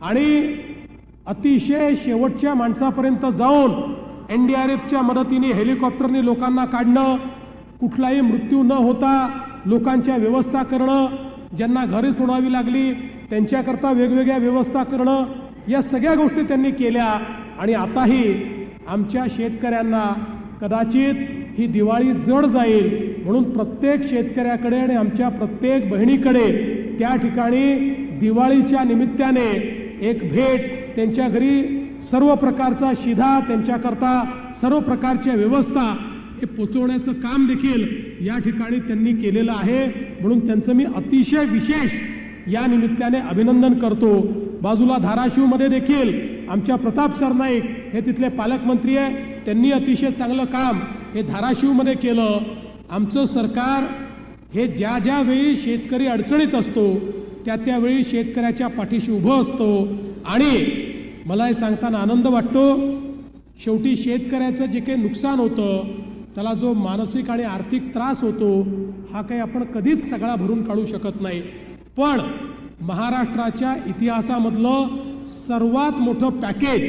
आणि अतिशय शेवटच्या माणसापर्यंत जाऊन एन डी आर एफच्या मदतीने हेलिकॉप्टरने लोकांना काढणं कुठलाही मृत्यू न होता लोकांच्या व्यवस्था करणं ज्यांना घरे सोडावी लागली त्यांच्याकरता वेगवेगळ्या व्यवस्था करणं या सगळ्या गोष्टी त्यांनी केल्या. आणि आताही आमच्या शेतकऱ्यांना कदाचित ही दिवाळी जड जाईल म्हणून प्रत्येक शेतकऱ्याकडे आणि आमच्या प्रत्येक बहिणीकडे त्या ठिकाणी दिवाळीच्या निमित्ताने एक भेट त्यांच्या घरी सर्व प्रकारचा शिधा त्यांच्याकरता सर्व प्रकारच्या व्यवस्था हे पोचवण्याचं काम देखील या ठिकाणी त्यांनी केलेलं आहे. म्हणून त्यांचं मी अतिशय विशेष या निमित्ताने अभिनंदन करतो. बाजूला धाराशिवमध्ये देखील आमच्या प्रताप सरनाईक हे तिथले पालकमंत्री आहे. त्यांनी अतिशय चांगलं काम हे धाराशिवमध्ये केलं. आमचं सरकार हे ज्या ज्या वेळी शेतकरी अडचणीत असतो त्या त्यावेळी शेतकऱ्याच्या पाठीशी उभं असतो. आणि मला हे सांगताना आनंद वाटतो. शेवटी शेतकऱ्याचं जे काही नुकसान होतं त्याला जो मानसिक आणि आर्थिक त्रास होतो हा काही आपण कधीच सगळा भरून काढू शकत नाही. पण महाराष्ट्राच्या इतिहासामधलं सर्वात मोठं पॅकेज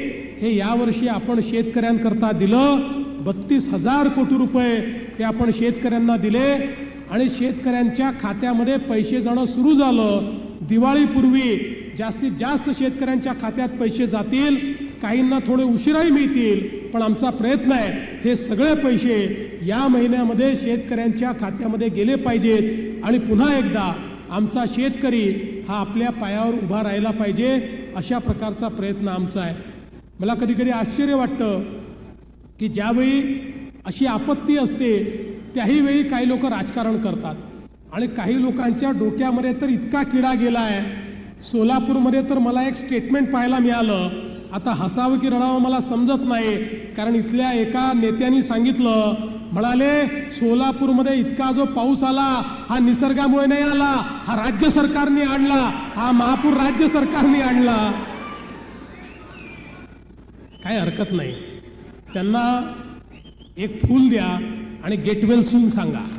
हे यावर्षी आपण शेतकऱ्यांकरता दिलं. बत्तीस हजार कोटी रुपये हे आपण शेतकऱ्यांना दिले. आणि शेतकऱ्यांच्या खात्यामध्ये पैसे जाणं सुरू झालं. दिवाळीपूर्वी जास्तीत जास्त शेतकऱ्यांच्या खात्यात पैसे जातील काहींना थोडे उशिराही मिळतील पण आमचा प्रयत्न आहे हे सगळे पैसे या महिन्यामध्ये शेतकऱ्यांच्या खात्यामध्ये गेले पाहिजेत. आणि पुन्हा एकदा आमचा शेतकरी हा आपल्या पायावर उभा राहिला पाहिजे अशा प्रकारचा प्रयत्न आमचा आहे. मला कधी कधी आश्चर्य वाटतं की ज्यावेळी अशी आपत्ती असते त्याही वेळी काही लोक राजकारण करतात. आणि काही लोकांच्या डोक्यामध्ये तर इतका किडा गेला आहे. सोलापूरमध्ये तर मला एक स्टेटमेंट पाहायला मिळालं. आता हसावं की रडावं मला समजत नाही. कारण इथल्या एका नेत्यांनी सांगितलं म्हणाले सोलापूरमध्ये इतका जो पाऊस आला हा निसर्गामुळे नाही आला. हा राज्य सरकारने आणला. हा महापूर राज्य सरकारने आणला. काही हरकत नाही. त्यांना एक फूल द्या आणि गेटवेल सुन सून सांगा.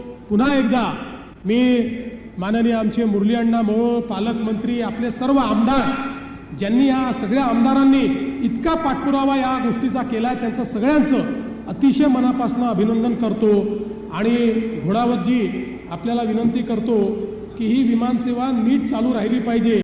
पुन्हा एकदा मी माननीय आमचे मुरली अण्णा मोहोळ पालकमंत्री आपले सर्व आमदार ज्यांनी या सगळ्या आमदारांनी इतका पाठपुरावा या गोष्टीचा केला आहे त्यांचं सगळ्यांचं अतिशय मनापासून अभिनंदन करतो. आणि घोडावतजी आपल्याला विनंती करतो की ही विमानसेवा नीट चालू राहिली पाहिजे.